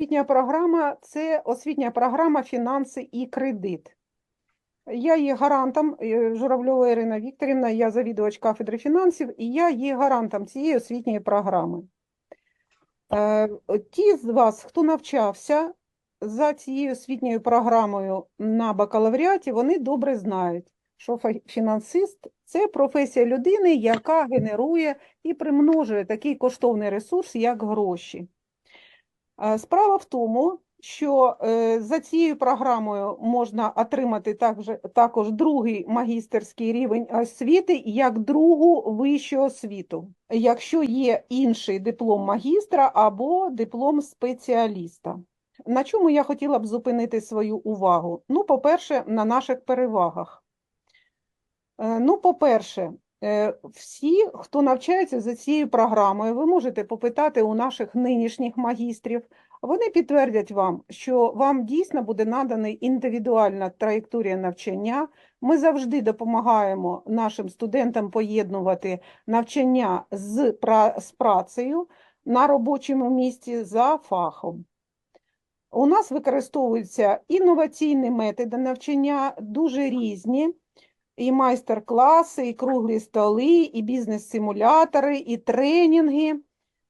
Освітня програма це освітня програма фінанси і кредит. Я є гарантом е, Журавльова Ірина Вікторівна, я завідувач кафедри фінансів, і я є гарантом цієї освітньої програми. Е, Ті з вас, хто навчався за цією освітньою програмою на бакалавріаті, вони добре знають, що фінансист – це професія людини, яка генерує і примножує такий коштовний ресурс, як гроші. Е, Справа в тому, що е, за цією програмою можна отримати також, також другий магістерський рівень освіти як другу вищу освіту, якщо є інший диплом магістра або диплом спеціаліста. На чому я хотіла б зупинити свою увагу? Ну, по-перше, на наших перевагах. Е, Ну, по-перше, всі, хто навчається за цією програмою, ви можете попитати у наших нинішніх магістрів. Вони підтвердять вам, що вам дійсно буде надана індивідуальна траєкторія навчання. Ми завжди допомагаємо нашим студентам поєднувати навчання з, з працею на робочому місці за фахом. У нас використовуються інноваційні методи навчання, дуже різні, і майстер-класи, і круглі столи, і бізнес-симулятори, і тренінги,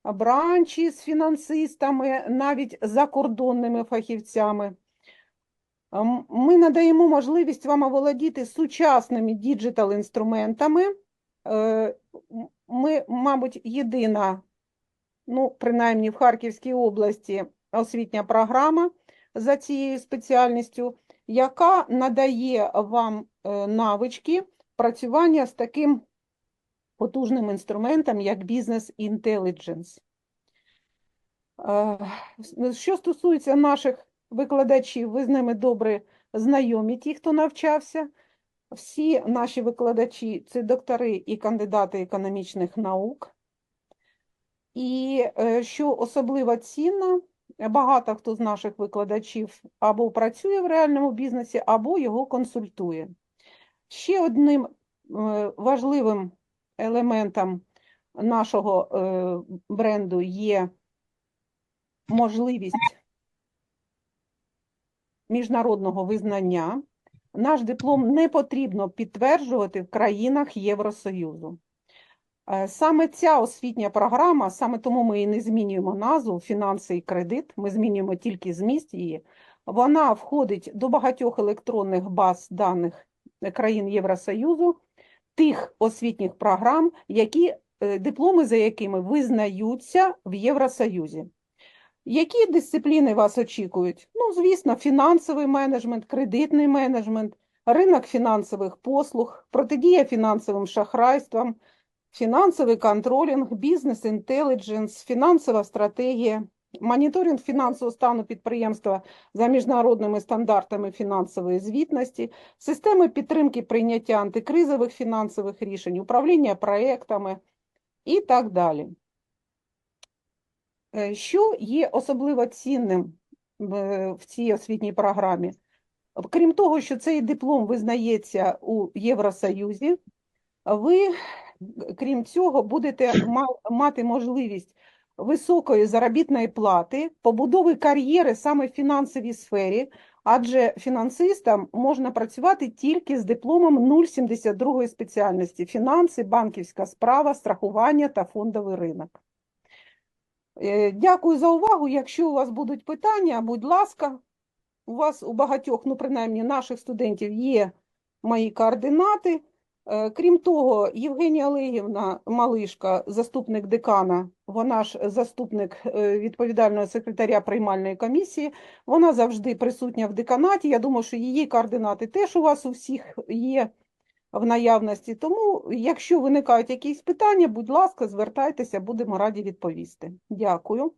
бранчі з фінансистами, навіть закордонними фахівцями. Ем, Ми надаємо можливість вам оволодіти сучасними діджитал-інструментами. Е, Ми, мабуть, єдина, ну, принаймні в Харківській області, освітня програма за цією спеціальністю, яка надає вам навички працювання з таким потужним інструментом, як бізнес інтелідженс. Що стосується наших викладачів, ви з ними добре знайомі, ті, хто навчався. Всі наші викладачі це доктори і кандидати економічних наук. І е, що особливо цінно, багато хто з наших викладачів або працює в реальному бізнесі, або його консультує. Ще одним е, важливим елементом нашого е, бренду є можливість міжнародного визнання. Наш диплом не потрібно підтверджувати в країнах Євросоюзу. Е, Саме ця освітня програма, саме тому ми і не змінюємо назву «Фінанси і кредит», ми змінюємо тільки зміст її. Вона входить до багатьох електронних баз даних країн Євросоюзу, тих освітніх програм, які, е, дипломи за якими визнаються в Євросоюзі. Які дисципліни вас очікують? Ну, звісно, фінансовий менеджмент, кредитний менеджмент, ринок фінансових послуг, протидія фінансовим шахрайствам, фінансовий контролінг, бізнес-інтелідженс, фінансова стратегія, моніторинг фінансового стану підприємства за міжнародними стандартами фінансової звітності, системи підтримки прийняття антикризових фінансових рішень, управління проектами і так далі. Е, Що є особливо цінним в цій освітній програмі? Крім того, що цей диплом визнається у Євросоюзі, ви, крім цього, будете ма- мати можливість високої заробітної плати, побудови кар'єри саме в фінансовій сфері, адже фінансистам можна працювати тільки з дипломом 0,72 спеціальності – фінанси, банківська справа, страхування та фондовий ринок. Е, Дякую за увагу. Якщо у вас будуть питання, будь ласка, у вас у багатьох, ну принаймні наших студентів є мої координати. Е, Крім того, Євгенія Олегівна Малишка, заступник декана, вона ж заступник е, відповідального секретаря приймальної комісії, вона завжди присутня в деканаті. Я думаю, що її координати теж у вас у всіх є в наявності. Тому, якщо виникають якісь питання, будь ласка, звертайтеся, будемо раді відповісти. Дякую.